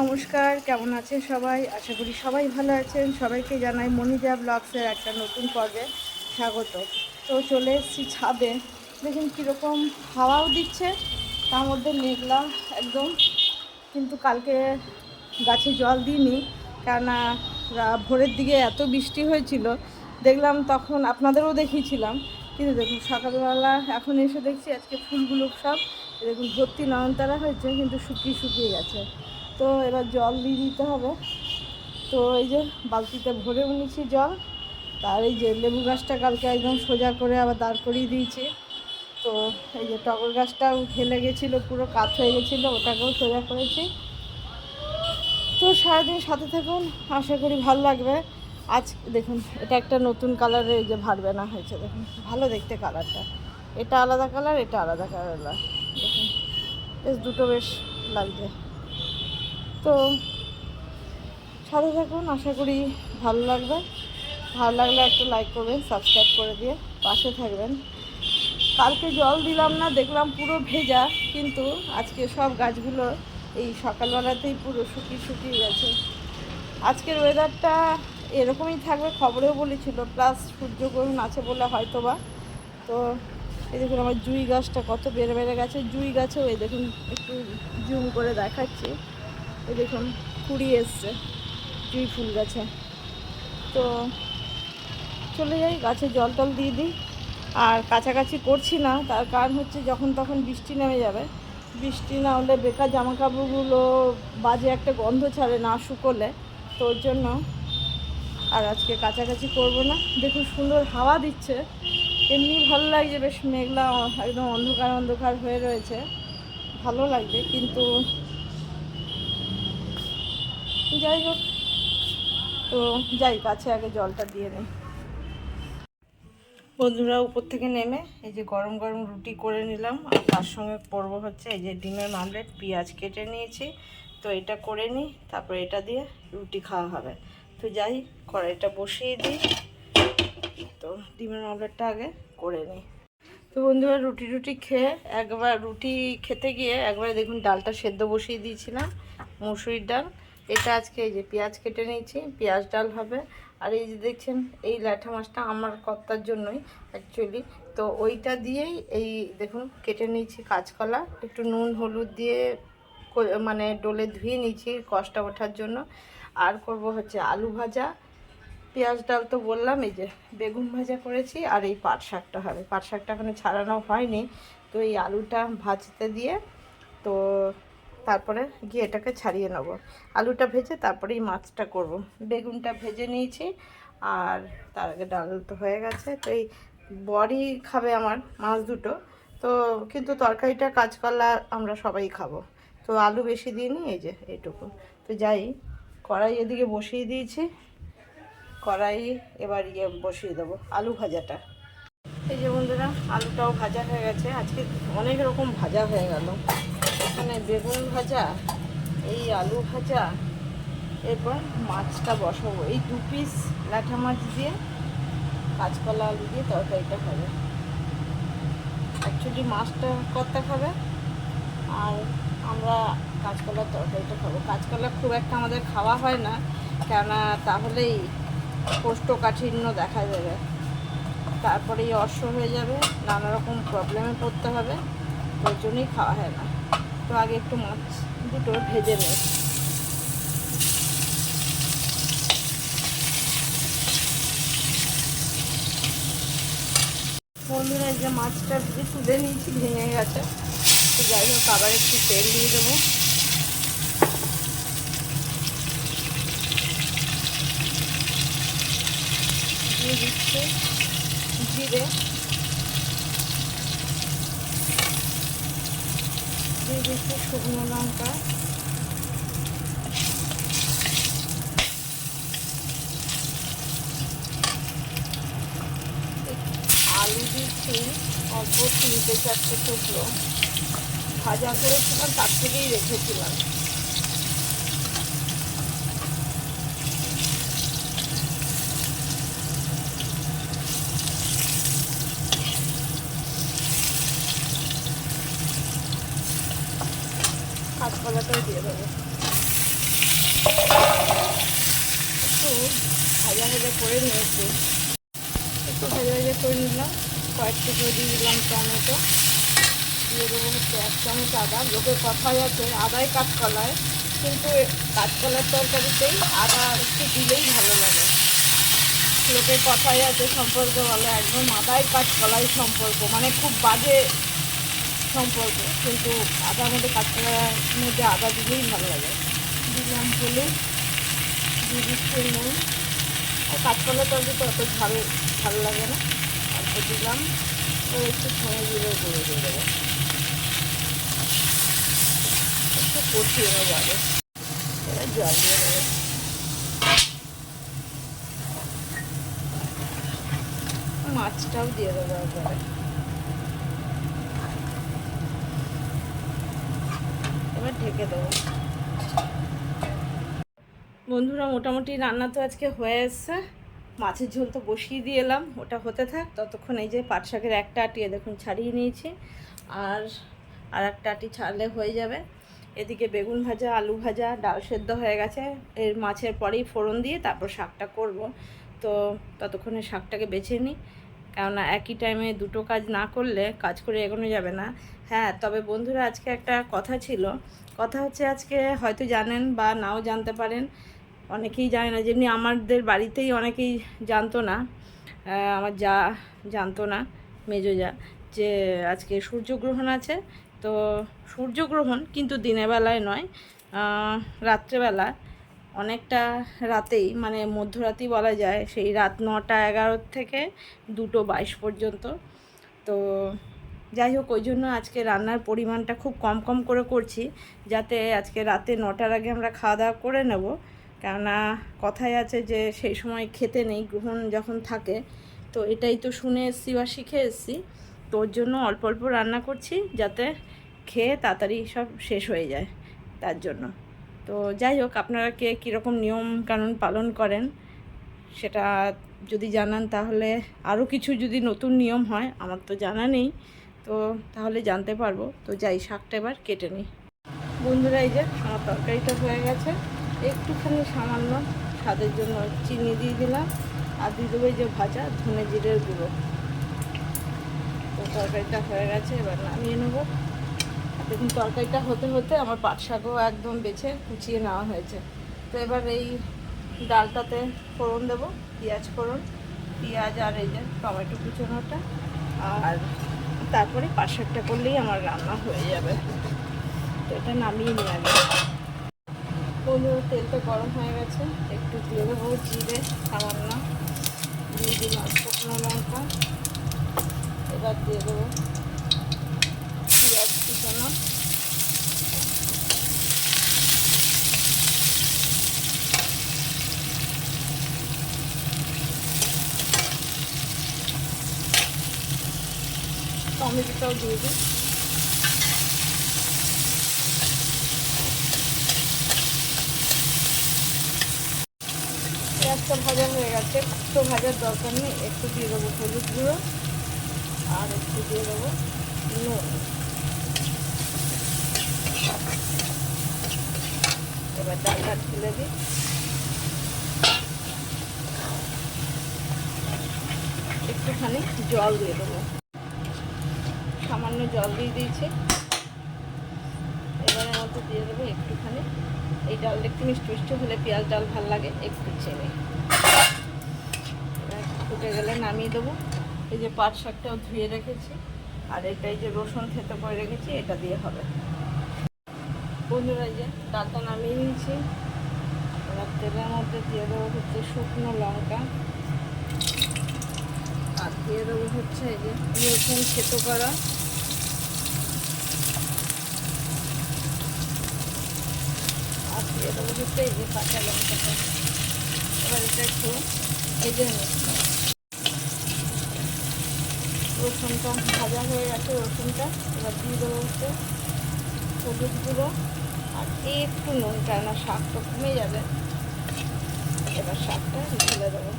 নমস্কার, কেমন আছেন সবাই? আশা করি সবাই ভালো আছেন। সবাইকে জানাই মনিজা ব্লগসের একটা নতুন পর্বে স্বাগত। তো চলে এসেছি ছাদে। দেখুন কীরকম হাওয়াও দিচ্ছে, তার মধ্যে মেঘলা একদম। কিন্তু কালকে গাছে জল দিইনি, কেননা ভোরের দিকে এত বৃষ্টি হয়েছিল, দেখলাম তখন আপনাদেরও দেখিয়েছিলাম। কিন্তু দেখুন সকালবেলা এখন এসে দেখছি আজকে ফুলগুলো সব দেখুন ভর্তি নয়নতারা হয়েছে, কিন্তু শুকিয়ে শুকিয়ে গেছে। তো এবার জল দিয়ে দিতে হবে। তো এই যে বালতিতে ভরে নিয়েছি জল। তার এই যে লেবু গাছটা কালকে একদম সোজা করে আবার দাঁড় করিয়ে দিয়েছি। তো এই যে টগর গাছটাও ফেলে গেছিল, পুরো কাত হয়ে গেছিল, ওটাকেও সোজা করেছি। তো সারাদিন সাথে থাকুন, আশা করি ভালো লাগবে। আজ দেখুন, এটা একটা নতুন কালারের এই যে ভারবেনা হয়েছে, দেখুন, ভালো দেখতে কালারটা। এটা আলাদা কালার, এটা আলাদা কালার। দেখুন, বেশ দুটো বেশ লাগছে তো সাথে থাকুন, আশা করি ভালো লাগবে। ভালো লাগলে একটা লাইক করবেন সাবস্ক্রাইব করে দিয়ে পাশে থাকবেন। কালকে জল দিলাম না, দেখলাম পুরো ভেজা, কিন্তু আজকে সব গাছগুলো এই সকালবেলাতেই পুরো শুকিয়ে শুকিয়ে গেছে। আজকের ওয়েদারটা এরকমই থাকবে, খবরেও বলেছিল প্লাস সূর্যগ্রহণ আছে বলে হয়তো বা তো এই দেখুন আমার জুই গাছটা কত বেড়ে বেড়ে গেছে, জুই গাছেও এই দেখুন একটু জুম করে দেখাচ্ছি। এই দেখুন, কুড়ি এসছে জুই ফুল গাছে। তো চলে যাই, গাছে জল টল দিয়ে দিই। আর কাছাকাছি করছি না, তার কারণ হচ্ছে যখন তখন বৃষ্টি নেমে যাবে। বৃষ্টি না হলে বেকার জামা কাপড়গুলো বাজে একটা গন্ধ ছাড়ে না শুকোলে। তো ওর জন্য আর আজকে কাছাকাছি করব না। দেখুন, সুন্দর হাওয়া দিচ্ছে। এমনি ভালো লাগছে, বেশ মেঘলা, একদম অন্ধকার অন্ধকার হয়ে রয়েছে। ভালো লাগবে, কিন্তু যাই হোক। তো যাই কাছে আগে জলটা দিয়ে নিই। বন্ধুরা, উপর থেকে নেমে এই যে গরম গরম রুটি করে নিলাম। আর তার সঙ্গে করব হচ্ছে এই যে ডিমের মামলেট, পেঁয়াজ কেটে নিয়েছি। তো এটা করে নিই, তারপরে এটা দিয়ে রুটি খাওয়া হবে। তো যাই, কড়াইটা বসিয়ে দিই। তো ডিমের মামলেটটা আগে করে নিই। তো বন্ধুরা, রুটি রুটি খেয়ে একবার, রুটি খেতে গিয়ে একবার দেখুন ডালটা সেদ্ধ বসিয়ে দিয়েছিলাম, মুসুরির ডাল। এটা আজকে এই যে পেঁয়াজ কেটে নিয়েছি, পেঁয়াজ ডাল হবে। আর এই যে দেখছেন, এই ল্যাঠা মাছটা আমার কর্তার জন্যই অ্যাকচুয়ালি তো ওইটা দিয়েই এই দেখুন, কেটে নিয়েছি কাঁচকলা, একটু নুন, হলুদ দিয়ে মানে ডোলে ধুয়ে নিয়েছি কষটা ওঠার জন্য। আর করব হচ্ছে আলু ভাজা। পেঁয়াজ ডাল তো বললাম, এই যে বেগুন ভাজা করেছি, আর এই পাট শাকটা হবে। পাট শাকটা এখনও ছাড়ানো হয়নি। তো এই আলুটা ভাজতে দিয়ে তো তারপরে গিয়ে এটাকে ছাড়িয়ে নেব। আলুটা ভেজে তারপরে এই মাছটা করব। বেগুনটা ভেজে নিয়েছি, আর তার আগে ডাল তো হয়ে গেছে। তো এই বড়ি খাবে আমার মাছ দুটো। তো কিন্তু তরকারিটা কাঁচকলা আমরা সবাই খাব। তো আলু বেশি দিইনি এই যে এইটুকু তো যাই, কড়াই এদিকে বসিয়ে দিয়েছি। কড়াই এবার ইয়ে বসিয়ে দেবো, আলু ভাজাটা। এই যে বন্ধুরা, আলুটাও ভাজা হয়ে গেছে। আজকে অনেক রকম ভাজা হয়ে গেল। এখানে বেগুন ভাজা, এই আলু ভাজা, এরপর মাছটা বসাবো। এই দু পিস লাঠা মাছ দিয়ে, কাঁচকলা আলু দিয়ে তরকারিটা হবে। অ্যাকচুয়ালি মাছটা কর্তা খাবে, আর আমরা কাঁচকলার তরকারিটা খাব। কাঁচকলা খুব একটা আমাদের খাওয়া হয় না, কেননা তাহলেই কোষ্ঠকাঠিন্য দেখা যাবে তারপরেই অশ্ব হয়ে যাবে নানা রকম প্রবলেমে পড়তে হবে, ওই জন্যই খাওয়া হয় না। তো আগে একটু মাছ দুটো ভেজে নেই। বন্ধুরা যে মাছটা ভেজে তুলে নিয়েছি, ভেঙে গেছে। তো যাই হোক, আবার একটু তেল দিয়ে দেবো। দিয়ে দিচ্ছে জিরে। দিয়ে দিচ্ছি শুকনো লঙ্কা। আলু দিচ্ছি অল্প তিনটে চারটে টুকরো। ভাজা করেছিলাম, তার থেকেই রেখেছিলাম। কাঁচকলাটাও দিয়ে দেবো। একটু ভাজা ভাজা করে নিয়েছি। একটু ভাজা ভাজা করে নিলাম। কয়েক টুকরো দিয়ে দিলাম টমেটো। দিয়ে দেবো হচ্ছে এক চামচ আদা। লোকের কথাই আছে আদায় কাঠকলায় কিন্তু কাঠকলার তরকারিতেই আদা একটু দিলেই ভালো লাগে। লোকের কথাই আছে সম্পর্ক বলে, একদম আদায় কাঠকলাই সম্পর্ক। মানে খুব বাজে সম্পর্ক কিন্তু আদার মধ্যে কাঠকলার মধ্যে আদা দিলেই ভালো লাগে। দিলাম হলুদ, দিয়ে দিচ্ছি নুন। আর কাঁচকলা তরকারি তো অত ঝাল ভালো লাগে না। তারপর দিলাম ও একটু সময় জিরে গুঁড়ো দিয়ে দেবো। একটু কষিয়ে নেব আগে। জল দিয়ে মাছটাও দিয়ে দেবো এবার ঢেকে দেবো। বন্ধুরা, মোটামুটি রান্না তো আজকে হয়ে এসছে। মাছের ঝোল তো বসিয়ে দিয়ে এলাম, ওটা হতে থাক। ততক্ষণ এই যে পাট শাকের একটা আটিয়ে দেখুন, ছাড়িয়ে নিয়েছি। আর আর একটা আটি ছাড়লে হয়ে যাবে। এদিকে বেগুন ভাজা, আলু ভাজা, ডাল সেদ্ধ হয়ে গেছে। এর মাছের পরেই ফোড়ন দিয়ে তারপর শাকটা করব। তো ততক্ষণে শাকটাকে বেছে নিই। কেননা একই টাইমে দুটো কাজ না করলে কাজ করে এগোনো যাবে না। হ্যাঁ তবে বন্ধুরা আজকে একটা কথা ছিল। কথা হচ্ছে আজকে হয়তো জানেন বা নাও জানতে পারেন, অনেকেই জানে না, যেমনি আমাদের বাড়িতেই অনেকেই জানতো না আমার যা জানতো না, মেজো যা, যে আজকে সূর্যগ্রহণ আছে। তো সূর্যগ্রহণ কিন্তু দিনের বেলায় নয় রাত্রেবেলা। অনেকটা রাতেই মানে মধ্যরাতেই বলা যায়, সেই রাত নটা এগারো থেকে দুটো বাইশ পর্যন্ত। তো যাই হোক, ওই জন্য আজকে রান্নার পরিমাণটা খুব কম কম করে করছি, যাতে আজকে রাতে নটার আগে আমরা খাওয়া দাওয়া করে নেব। কেননা কথাই আছে যে সেই সময় খেতে নেই, গ্রহণ যখন থাকে, তো এটাই তো শুনে এসছি বা শিখে এসছি। তো ওর জন্য অল্প অল্প রান্না করছি, যাতে খেয়ে তাড়াতাড়ি সব শেষ হয়ে যায়, তার জন্য। তো যাই হোক, আপনারা কে কীরকম নিয়ম কানুন পালন করেন সেটা যদি জানান, তাহলে আরও কিছু যদি নতুন নিয়ম হয়, আমার তো জানা নেই, তো তাহলে জানতে পারব। তো যাই, শাকটা এবার কেটে নিই। বন্ধুরা, এই যে আমার তরকারিটা হয়ে গেছে। একটুখানি সামান্য স্বাদের জন্য চিনি দিয়ে দিলাম, আর দিয়ে দেবো যে ভাজা ধনে জিরের গুঁড়ো। তো তরকারিটা হয়ে গেছে, এবার নামিয়ে নেব। দেখুন, তরকারিটা হতে হতে আমার পাট শাকও একদম বেছে কুচিয়ে নেওয়া হয়েছে। তো এবার এই ডালটাতে ফোড়ন দেবো, পেঁয়াজ ফোড়ন। পেঁয়াজ আর এই যে টমেটো কুচোনোটা, আর তারপরে পাট শাকটা করলেই আমার রান্না হয়ে যাবে। তো এটা নামিয়ে নিয়ে আগে বন্ধুরা তেলটা গরম হয়ে গেছে, একটু দিয়ে দেবো জিরে, সামান্য, দিয়ে দিলাম শুকনো লঙ্কা। এবার দিয়ে দেবো পেঁয়াজ কুচানো টমেটোটাও দিয়ে দিই। পেঁয়াজটা ভাজা হয়ে গেছে। একটু ভাজার দরকার নেই, একটু দিয়ে দেবো হলুদ গুঁড়ো আর একটু দিয়ে দেবো নুন। এবার ডালটা ঢেলে দিই। একটুখানি জল দিয়ে দেবো। সামান্য জল দিয়ে দিয়েছি। এবারের মধ্যে দিয়ে দেবো একটুখানি। এই ডালটা একটু মিষ্টি মিষ্টি হলে পেঁয়াজ ডাল ভালো লাগে, একটু চেনে। ফুটে গেলে নামিয়ে দেবো। এই যে পাট শাকটাও ধুয়ে রেখেছি, আর এটা এই যে রসুন থেতো করে রেখেছি, এটা দিয়ে হবে। বন্ধুরা যে ডালটা নামিয়ে নিয়েছি। এবার তেলের মধ্যে দিয়ে দেবো হচ্ছে শুকনো লঙ্কা। আর দিয়ে দেবো হচ্ছে এই যে রসুন থেতো করা আর দিয়ে কাঁচা লঙ্কাটা এবার একটু ভেজে নিই রসুনটা ভাজা হয়ে গেছে রসুনটা এবার দিয়ে দেবো হচ্ছে হলুদ গুঁড়ো আর একটু নুন কেননা শাকটা কমে যাবে এবার শাকটা ঢেলে দেবো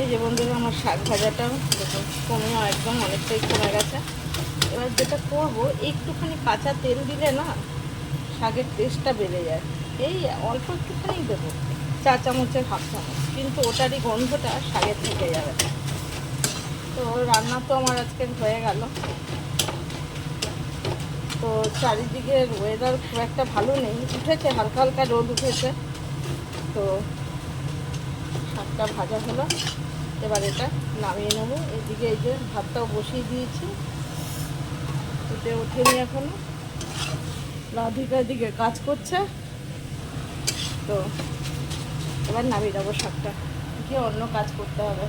এই যে বন্ধুরা, আমার শাক ভাজাটাও দেখুন, কমেও একদম অনেকটাই কমে গেছে। এবার যেটা করব, একটুখানি কাঁচা তেল দিলে না শাকের টেস্টটা বেড়ে যায়। এই অল্প একটুখানি দেবো, চা চামচের হাফ চামচ। কিন্তু ওটারই গন্ধটা শাকের থেকে যাবে। তো রান্না তো আমার আজকে হয়ে গেল। তো চারিদিকের ওয়েদার খুব একটা ভালো নেই। উঠেছে, হালকা হালকা রোদ উঠেছে। তো শাকটা ভাজা হলো। এবার এটা নামিয়ে নেব। এদিকে এই যে ভাতটাও বসিয়ে দিয়েছি। উঠে ওঠেনি এখনও। রাধিকা এদিকে কাজ করছে। তো এবার নামিয়ে যাব শাকটা। গিয়ে অন্য কাজ করতে হবে।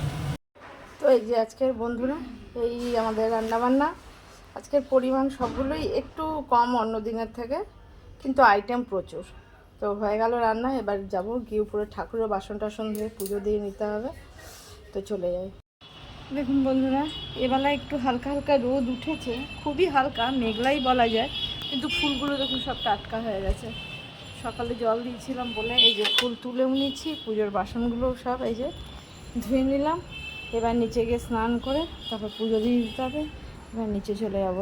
তো এই যে আজকের বন্ধুরা, এই আমাদের রান্নাবান্না। আজকের পরিমাণ সবগুলোই একটু কম অন্য দিনের থেকে, কিন্তু আইটেম প্রচুর। তো হয়ে গেল রান্না, এবার যাব গিয়ে উপরে ঠাকুরের বাসন টাসন ধুয়ে পুজো দিয়ে নিতে হবে। তো চলে যাই। দেখুন বন্ধুরা এবেলা একটু হালকা হালকা রোদ উঠেছে, খুবই হালকা, মেঘলাই বলা যায়, কিন্তু ফুলগুলো দেখুন সব টাটকা হয়ে গেছে। সকালে জল দিয়েছিলাম বলে এই যে ফুল তুলেও নিচ্ছি পুজোর বাসনগুলো সব এই যে ধুয়ে নিলাম। এবার নিচে গিয়ে স্নান করে তারপর পুজো দিয়ে দিতে হবে, এবার নিচে চলে যাব।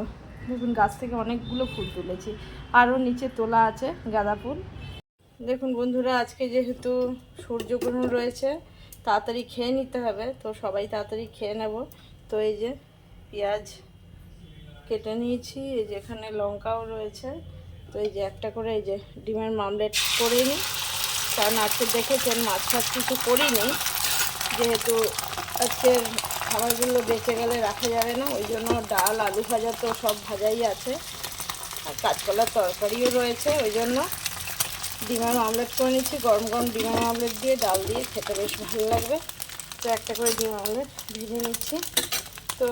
দেখুন গাছ থেকে অনেকগুলো ফুল তুলেছি, আরও নিচে তোলা আছে গাঁদা ফুল। দেখুন বন্ধুরা, আজকে যেহেতু সূর্যগ্রহণ রয়েছে তাড়াতাড়ি খেয়ে নিতে হবে। তো সবাই তাড়াতাড়ি খেয়ে নেব। তো এই যে পেঁয়াজ কেটে নিয়েছি, এই যে এখানে লঙ্কাও রয়েছে। তো এই যে একটা করে এই যে ডিমের মামলেট করে নিই। কারণ আজকে দেখেছেন মাছ ফাছ কিছু করিনি। যেহেতু আজকের খাবারগুলো বেঁচে গেলে রাখা যাবে না, ওই জন্য ডাল, আলু ভাজা তো সব ভাজাই আছে। আর কাঁচকলার তরকারিও রয়েছে, ওই জন্য ডিমের আমলেট করে নিচ্ছি, গরম গরম ডিমের আমলেট দিয়ে ডাল দিয়ে খেতে বেশ ভালো লাগবে। তো একটা করে ডিম আমলেট ভেজে নিচ্ছি। তো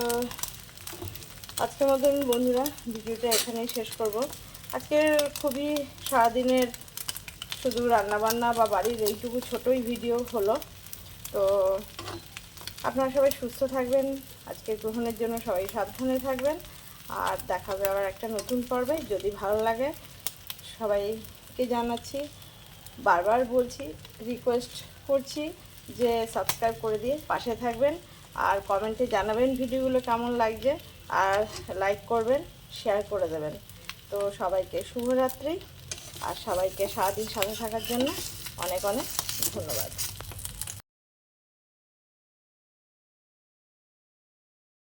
আজকের মতন বন্ধুরা, ভিডিওটা এখানেই শেষ করব। আজকের খুবই সারাদিনের শুধু রান্নাবান্না বা বাড়ির এইটুকু ছোটোই ভিডিও হলো। তো আপনারা সবাই সুস্থ থাকবেন, আজকের গ্রহণের জন্য সবাই সাবধানে থাকবেন। আর দেখাবে আবার একটা নতুন পর্বে, যদি ভালো লাগে সবাইকে জানাচ্ছি, বারবার বলছি রিকোয়েস্ট করছি যে সাবস্ক্রাইব করে দিয়ে পাশে থাকবেন আর কমেন্টে জানাবেন ভিডিওগুলো কেমন লাগছে আর লাইক করবেন শেয়ার করে দেবেন। তো সবাইকে শুভরাত্রি আর সবাইকে সারাদিন সাথে থাকার জন্য অনেক অনেক ধন্যবাদ।